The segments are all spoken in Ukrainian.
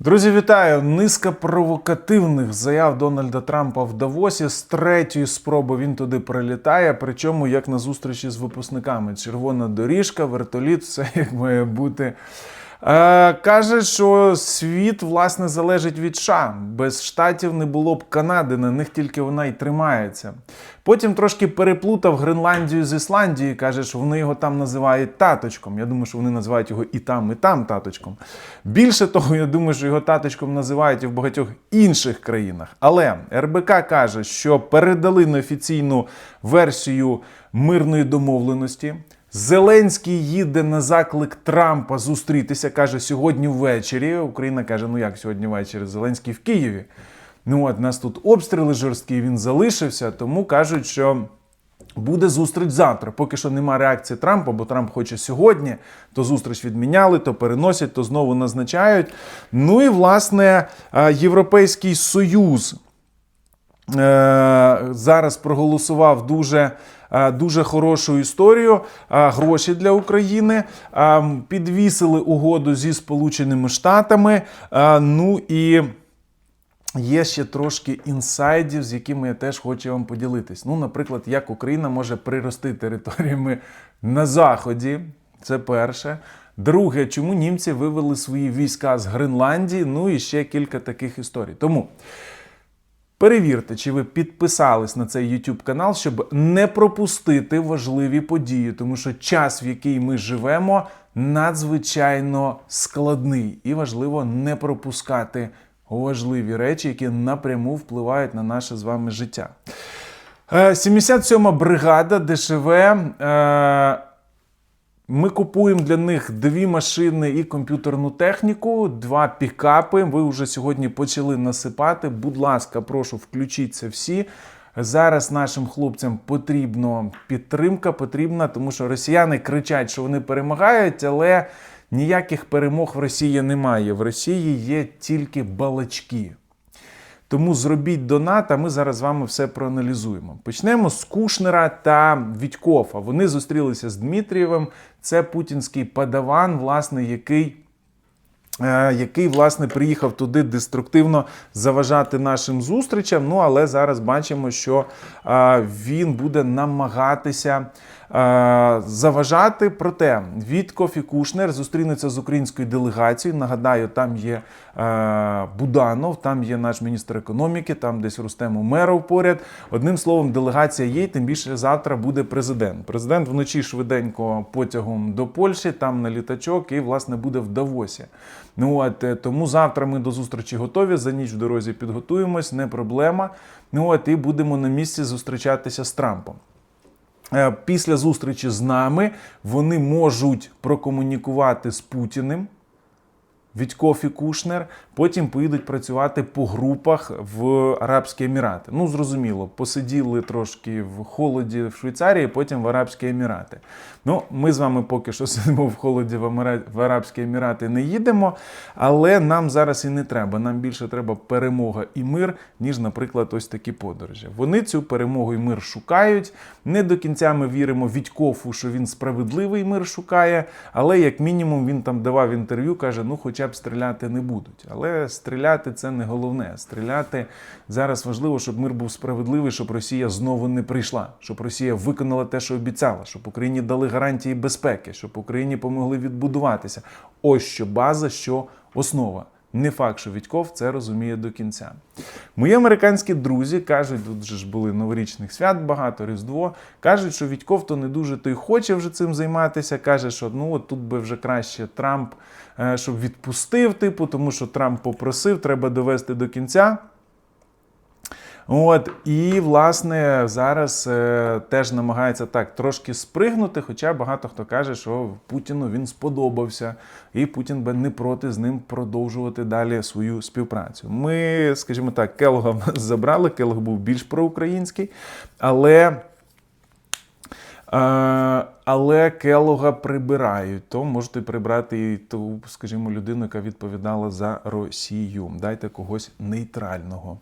Друзі, вітаю! Низка провокативних заяв Дональда Трампа в Давосі. З третьої спроби він туди прилітає. Причому як на зустрічі з випускниками. Червона доріжка, вертоліт, все як має бути. Е, каже, що світ власне залежить від США. Без штатів не було б Канади, на них тільки вона й тримається. Потім трошки переплутав Гренландію з Ісландією. Каже, що вони його там називають таточком. Я думаю, що вони називають його і там, і там таточком. Більше того, я думаю, що його таточком називають і в багатьох інших країнах. Але РБК каже, що передали неофіційну версію мирної домовленості. Зеленський їде на заклик Трампа зустрітися. каже сьогодні ввечері. Україна каже: ну як сьогодні ввечері? Зеленський в Києві. Ну от нас тут обстріли жорсткі, він залишився, тому кажуть, що. Буде зустріч завтра. Поки що нема реакції Трампа, бо Трамп хоче сьогодні. То зустріч відміняли, то переносять, то знову назначають. Ну і власне е, Європейський Союз е, зараз проголосував дуже. Е, Дуже хорошу історію, е, гроші для України, е, підвісили угоду зі Сполученими Штатами. Ну і Є ще трошки інсайдів, з якими я теж хочу вам поділитись. Ну, наприклад, як Україна може прирости територіями на Заході. Це перше. Друге, чому німці вивели свої війська з Гренландії? Ну і ще кілька таких історій. Тому перевірте, чи ви підписались на цей YouTube канал, щоб не пропустити важливі події, тому що час, в який ми живемо, надзвичайно складний і важливо не пропускати важливі речі, які напряму впливають на наше з вами життя. Е, 77-ма бригада ДШВ. Ми купуємо для них дві машини і комп'ютерну техніку, два пікапи. Ви вже сьогодні почали насипати. Будь ласка, прошу, включіться всі. Зараз нашим хлопцям потрібна підтримка, потрібна, тому що росіяни кричать, що вони перемагають, але ніяких перемог в Росії немає. В Росії є тільки балачки. Тому зробіть донат, а ми зараз з вами все проаналізуємо. Почнемо з Кушнера та Відькофа. Вони зустрілися з Дмитрієвим. Це путінський падаван, власне, який. е, Який власне приїхав туди деструктивно заважати нашим зустрічам. Ну але зараз бачимо, що е, він буде намагатися заважати. Проте Вітков і Кушнер зустрінуться з українською делегацією. Нагадаю, там є е, Буданов, там є наш міністр економіки, там десь Рустем Умеров поряд. Одним словом, делегація є, тим більше завтра буде президент. Президент вночі швиденько потягом до Польщі, там на літачок, і власне буде в Давосі. Ну от е, тому завтра ми до зустрічі готові. За ніч в дорозі підготуємось, не проблема. Ну от і будемо на місці зустрічатися з Трампом. Е, Після зустрічі з нами вони можуть прокомунікувати з Путіним. Вітьков і Кушнер, потім поїдуть працювати по групах в Арабські Емірати. Ну, зрозуміло, посиділи трошки в холоді в Швейцарії, потім в Арабські Емірати. Ну, ми з вами поки що сидимо в холоді в, Арабські Емірати, не їдемо, але нам зараз і не треба. Нам більше треба перемога і мир, ніж, наприклад, ось такі подорожі. Вони цю перемогу і мир шукають. Не до кінця ми віримо Вітькову, що він справедливий мир шукає, але як мінімум він там давав інтерв'ю, каже: ну, хоча б стріляти не будуть. Але стріляти це не головне. Стріляти зараз важливо, щоб мир був справедливий, щоб Росія знову не прийшла, щоб Росія виконала те, що обіцяла, щоб Україні дали гарантії безпеки, щоб Україні помогли відбудуватися. Ось що база, що основа. Не факт, що Вітьков це розуміє до кінця. Мої американські друзі кажуть, тут же ж були новорічних свят багато, Різдво. Кажуть, що Вітьков то не дуже той хоче вже цим займатися. Каже, що ну от тут би вже краще Трамп, е, щоб відпустив, типу, тому що Трамп попросив, треба довести до кінця. От і власне зараз е, теж намагається так трошки спригнути. Хоча багато хто каже, що Путіну він сподобався, і Путін би не проти з ним продовжувати далі свою співпрацю. Ми, скажімо так, Келога забрали. Келог був більш проукраїнський, але. Е, але Келога прибирають, то можете прибрати і ту, скажімо, людину, яка відповідала за Росію. Дайте когось нейтрального.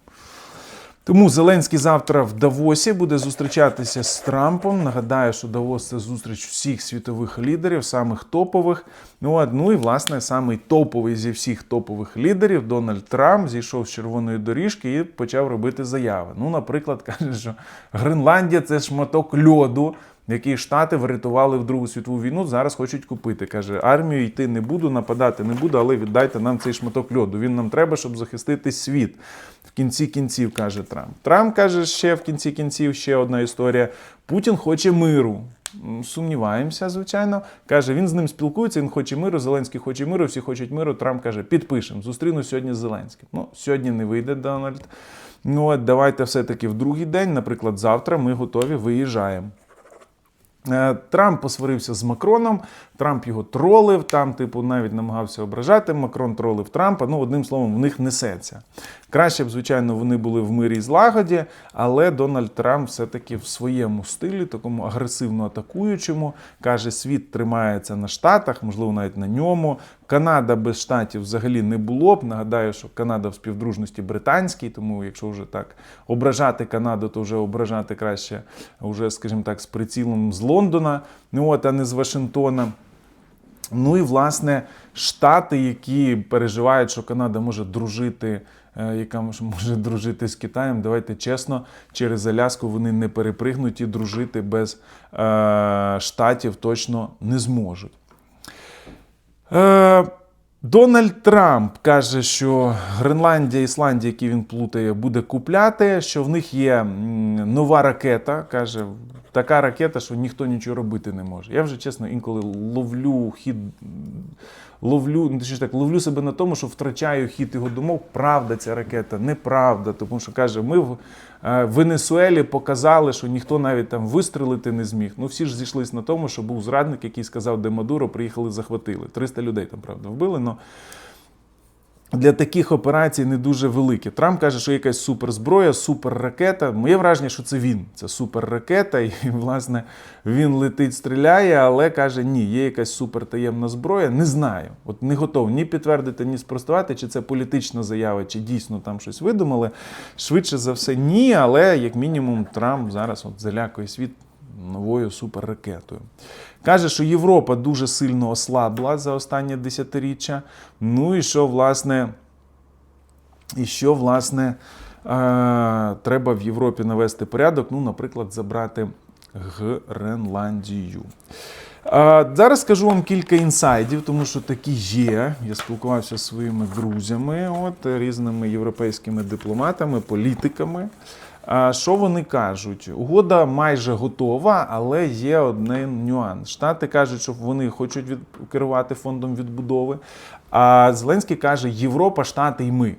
Тому Зеленський завтра в Давосі буде зустрічатися з Трампом. Нагадаю, що Давос це зустріч всіх світових лідерів, самих топових. Ну, от, ну і власне самий топовий зі всіх топових лідерів Дональд Трамп зійшов з червоної доріжки і почав робити заяви. Ну, наприклад, каже, що Гренландія це шматок льоду. Який штати врятували в Другу світову війну, зараз хочуть купити. Каже, армію йти не буду, нападати не буду, але віддайте нам цей шматок льоду. Він нам треба, щоб захистити світ. В кінці кінців каже Трамп. Трамп каже, ще в кінці кінців ще одна історія. Путін хоче миру. Сумніваємося, звичайно. Каже, він з ним спілкується, він хоче миру, Зеленський хоче миру, всі хочуть миру. Трамп каже, підпишемо. Зустріну сьогодні з Зеленським. Ну, сьогодні не вийде Дональд. Ну от давайте все-таки в другий день, наприклад, завтра ми готові виїжджаємо. Е, Трамп посварився з Макроном, Трамп його тролив, там, типу, навіть намагався ображати. Макрон тролив Трампа. Ну, одним словом, в них несеться. Краще б, звичайно, вони були в мирі і злагоді, але Дональд Трамп все-таки в своєму стилі, такому агресивно атакуючому, каже, світ тримається на штатах, можливо, навіть на ньому. Канада без штатів взагалі не було б. Нагадаю, що Канада в співдружності британській, тому якщо вже так ображати Канаду, то вже ображати краще, вже, скажімо так, з прицілом з Лондона, ну от, а не з Вашингтона. Ну і власне штати, які переживають, що Канада може дружити, е, яка може- дружити з Китаєм. Давайте чесно, через Аляску вони не перепригнуть і дружити без е, штатів точно не зможуть. Е, Дональд Трамп каже, що Гренландія, Ісландія, які він плутає, буде купляти, що в них є нова ракета. Каже, така ракета, що ніхто нічого робити не може. Я вже чесно інколи ловлю хід. Ловлю, ну, точніше так, ловлю себе на тому, що втрачаю хід його думок. Правда ця ракета, неправда. Тому що каже, ми в е, Венесуелі показали, що ніхто навіть там вистрелити не зміг. Ну всі ж зійшлись на тому, що був зрадник, який сказав, де Мадуро, приїхали, захватили. 300 людей там, правда, вбили. Но для таких операцій не дуже великі. Трамп каже, що якась суперзброя, суперракета. Моє враження, що це він. Це суперракета, і власне він летить, стріляє, але каже, ні, є якась супертаємна зброя. Не знаю. От не готов ні підтвердити, ні спростувати, чи це політична заява, чи дійсно там щось видумали. Швидше за все, ні, але як мінімум Трамп зараз от залякує світ новою суперракетою. Каже, що Європа дуже сильно ослабла за останнє десятиріччя. Ну і що, власне, і що, власне, е, треба в Європі навести порядок, ну, наприклад, забрати Гренландію. Е, Зараз скажу вам кілька інсайдів, тому що такі є. Я спілкувався зі своїми друзями, от, різними європейськими дипломатами, політиками. Що вони кажуть? Угода майже готова, але є один нюанс. Штати кажуть, що вони хочуть від... керувати фондом відбудови. А Зеленський каже: Європа, Штати і ми.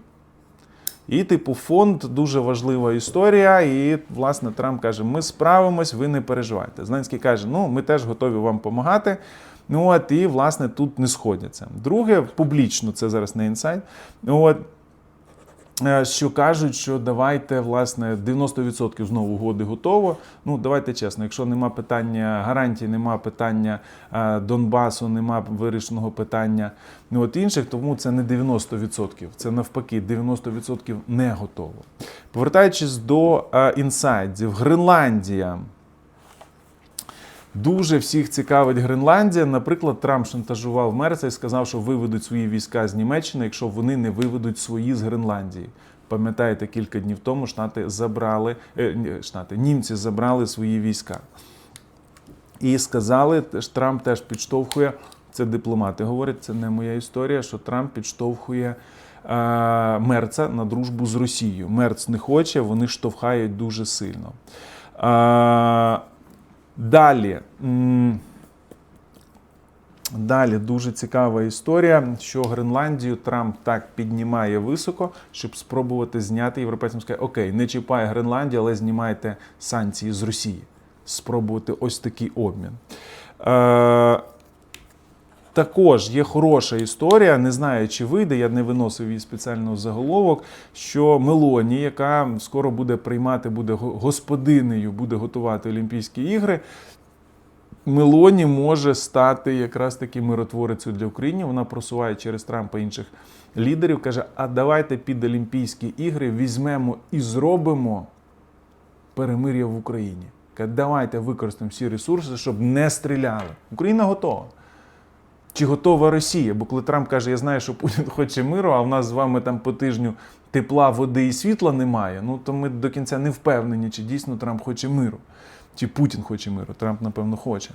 І, типу, фонд дуже важлива історія. І, власне, Трамп каже: ми справимось, ви не переживайте. Зеленський каже: ну, ми теж готові вам допомагати. Ну от, і, власне, тут не сходяться. Друге, публічно, це зараз не інсайт. От, Е, що кажуть, що давайте, власне, 90% знову угоди готово. Ну, давайте чесно, якщо нема питання гарантій, нема питання е, Донбасу, нема вирішеного питання ну, от інших, тому це не 90%, це навпаки, 90% не готово. Повертаючись до е, інсайдів, Гренландія. Дуже всіх цікавить Гренландія. Наприклад, Трамп шантажував Мерца і сказав, що виведуть свої війська з Німеччини, якщо вони не виведуть свої з Гренландії. Пам'ятаєте, кілька днів тому штати забрали е, штати, німці забрали свої війська. І сказали, Трамп теж підштовхує. Це дипломати говорять, це не моя історія. Що Трамп підштовхує е, Мерца на дружбу з Росією. Мерц не хоче, вони штовхають дуже сильно. Е, Далі. Далі дуже цікава історія, що Гренландію Трамп так піднімає високо, щоб спробувати зняти європейцям сказати, окей, не чіпає Гренландію, але знімайте санкції з Росії. Спробувати ось такий обмін. Е, також є хороша історія, не знаю, чи вийде, я не виносив її спеціально в заголовок. Що Мелоні, яка скоро буде приймати, буде господинею, буде готувати Олімпійські ігри, Мелоні може стати якраз таки миротворицею для України. Вона просуває через Трампа інших лідерів. каже: а давайте під Олімпійські ігри візьмемо і зробимо перемир'я в Україні. Давайте використаємо всі ресурси, щоб не стріляли. Україна готова. Чи готова Росія? Бо коли Трамп каже, я знаю, що Путін хоче миру, а в нас з вами там по тижню тепла, води і світла немає, ну то ми до кінця не впевнені, чи дійсно Трамп хоче миру, чи Путін хоче миру. Трамп, напевно, хоче.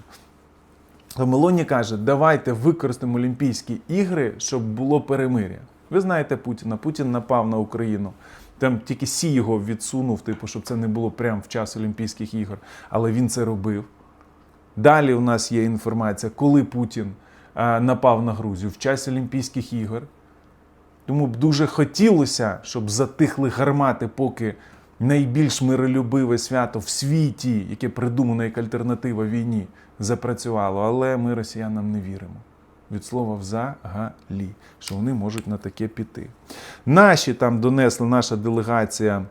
То Мелоні каже, давайте використаємо Олімпійські ігри, щоб було перемир'я. Ви знаєте Путіна. Путін напав на Україну. Там тільки Сі його відсунув, типу, щоб це не було прямо в час Олімпійських ігор. Але він це робив. Далі у нас є інформація, коли Путін напав на Грузію в час Олімпійських ігор. Тому б дуже хотілося, щоб затихли гармати, поки найбільш миролюбиве свято в світі, яке придумано як альтернатива війні, запрацювало. Але ми росіянам не віримо. Від слова взагалі, що вони можуть на таке піти. Наші там донесли, наша делегація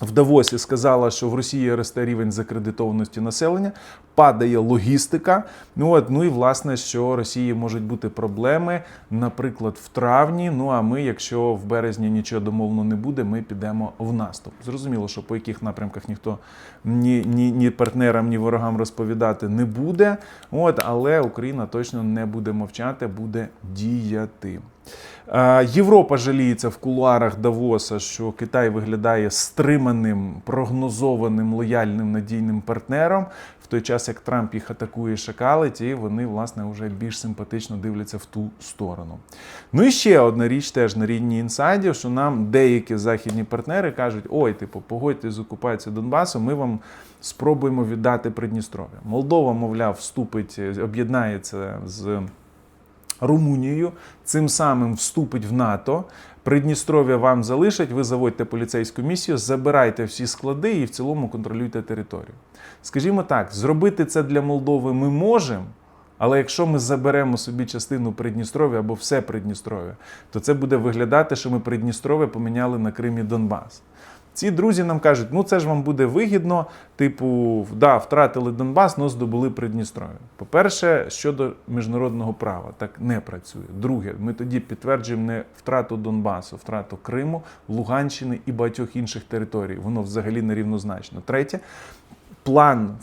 в Давосі сказала, що в Росії росте рівень закредитованості населення, падає логістика. Ну от ну і власне, що Росії можуть бути проблеми, наприклад, в травні. Ну а ми, якщо в березні нічого домовлено не буде, ми підемо в наступ. Зрозуміло, що по яких напрямках ніхто ні, ні, ні партнерам, ні ворогам розповідати не буде. От, але Україна точно не буде мовчати, буде діяти. Е, Європа жаліється в кулуарах Давоса, що Китай виглядає стриманим, прогнозованим, лояльним надійним партнером. В той час, як Трамп їх атакує шакалить, і вони, власне, вже більш симпатично дивляться в ту сторону. Ну і ще одна річ, теж на рівні інсайдів, що нам деякі західні партнери кажуть: ой, типу, погодьтесь з окупацією Донбасу, ми вам спробуємо віддати Придністров'я. Молдова, мовляв, вступить, об'єднається з. Румунією, цим самим вступить в НАТО. Придністров'я вам залишать, ви заводьте поліцейську місію, забирайте всі склади і в цілому контролюйте територію. Скажімо так, зробити це для Молдови ми можемо, але якщо ми заберемо собі частину Придністров'я або все Придністров'я, то це буде виглядати, що ми Придністров'я поміняли на Крим і Донбас. Ці друзі нам кажуть, ну це ж вам буде вигідно, типу, да, втратили Донбас, але здобули Придністров'я. По-перше, щодо міжнародного права, так не працює. Друге, ми тоді підтверджуємо не втрату Донбасу, втрату Криму, Луганщини і багатьох інших територій. Воно взагалі нерівнозначно. Третє, план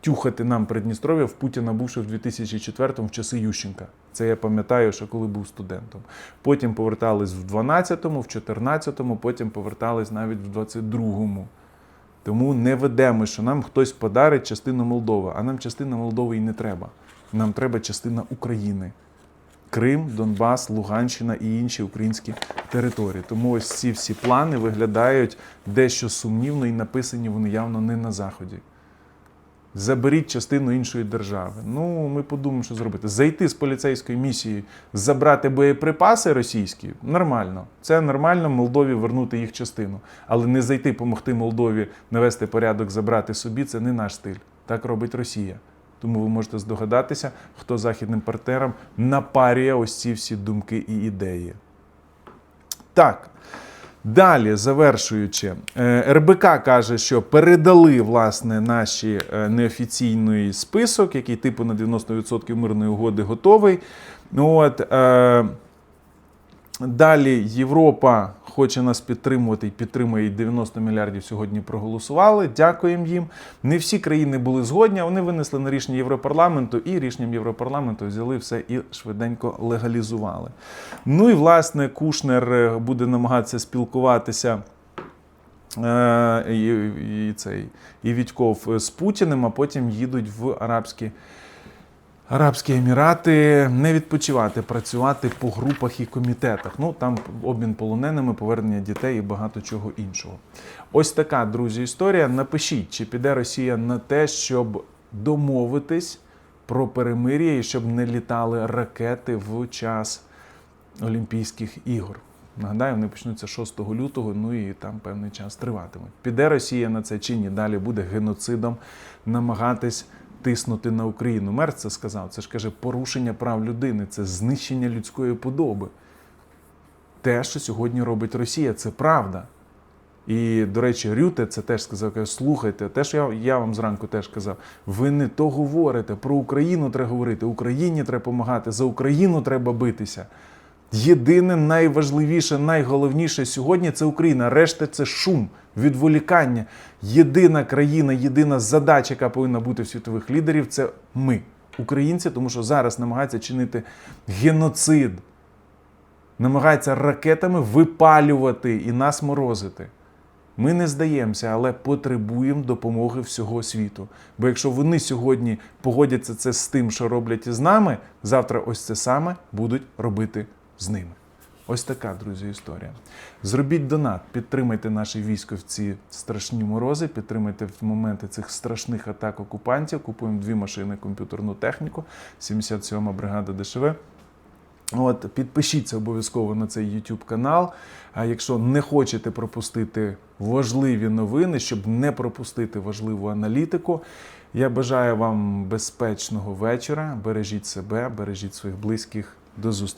втюхати нам Придністров'я в Путіна бувши в 2004-му в часи Ющенка. Це я пам'ятаю, що коли був студентом. Потім повертались в 12-му, в 14-му, потім повертались навіть в 22-му. Тому не ведемо, що нам хтось подарить частину Молдови, а нам частина Молдови і не треба. Нам треба частина України. Крим, Донбас, Луганщина і інші українські території. Тому ось ці всі плани виглядають дещо сумнівно і написані вони явно не на Заході. Заберіть частину іншої держави. Ну, ми подумаємо, що зробити. Зайти з поліцейської місії, забрати боєприпаси російські нормально. Це нормально Молдові вернути їх частину. Але не зайти, допомогти Молдові навести порядок, забрати собі це не наш стиль. Так робить Росія. Тому ви можете здогадатися, хто західним партнерам напарює ось ці всі думки і ідеї. Так. Далі, завершуючи, е, РБК каже, що передали власне наші е, неофіційний список, який типу на 90% мирної угоди готовий. Ну, От, е, Далі Європа хоче нас підтримувати і підтримує і 90 мільярдів сьогодні проголосували. Дякуємо їм. Не всі країни були згодні. Вони винесли на рішення Європарламенту і рішенням Європарламенту взяли все і швиденько легалізували. Ну і власне Кушнер е, буде намагатися спілкуватися. е, І, і, цей, і Вітьков з Путіним, а потім їдуть в Арабські Арабські Емірати не відпочивати, працювати по групах і комітетах. Ну там обмін полоненими, повернення дітей і багато чого іншого. Ось така, друзі, історія. Напишіть, чи піде Росія на те, щоб домовитись про перемир'я і щоб не літали ракети в час Олімпійських ігор. Нагадаю, вони почнуться 6 лютого, ну і там певний час триватимуть. Піде Росія на це чи ні? Далі буде геноцидом намагатись тиснути на Україну. Мер це сказав. Це ж каже порушення прав людини, це знищення людської подоби. Те, що сьогодні робить Росія, це правда. І, до речі, Рюте це теж сказав, каже, слухайте, те, що я, я вам зранку теж казав, ви не то говорите, про Україну треба говорити, Україні треба допомагати, за Україну треба битися. Єдине, найважливіше, найголовніше сьогодні це Україна. Решта це шум, відволікання. Єдина країна, єдина задача, яка повинна бути в світових лідерів, це ми, українці, тому що зараз намагаються чинити геноцид, намагаються ракетами випалювати і нас морозити. Ми не здаємося, але потребуємо допомоги всього світу. Бо якщо вони сьогодні погодяться це з тим, що роблять із нами, завтра ось це саме будуть робити з ними. Ось така, друзі, історія. Зробіть донат, підтримайте наше військо в ці страшні морози, підтримайте в моменти цих страшних атак окупантів. Купуємо дві машини, комп'ютерну техніку, 77-ма бригада ДШВ. От, підпишіться обов'язково на цей YouTube канал. А якщо не хочете пропустити важливі новини, щоб не пропустити важливу аналітику, я бажаю вам безпечного вечора. Бережіть себе, бережіть своїх близьких. До зустрічі.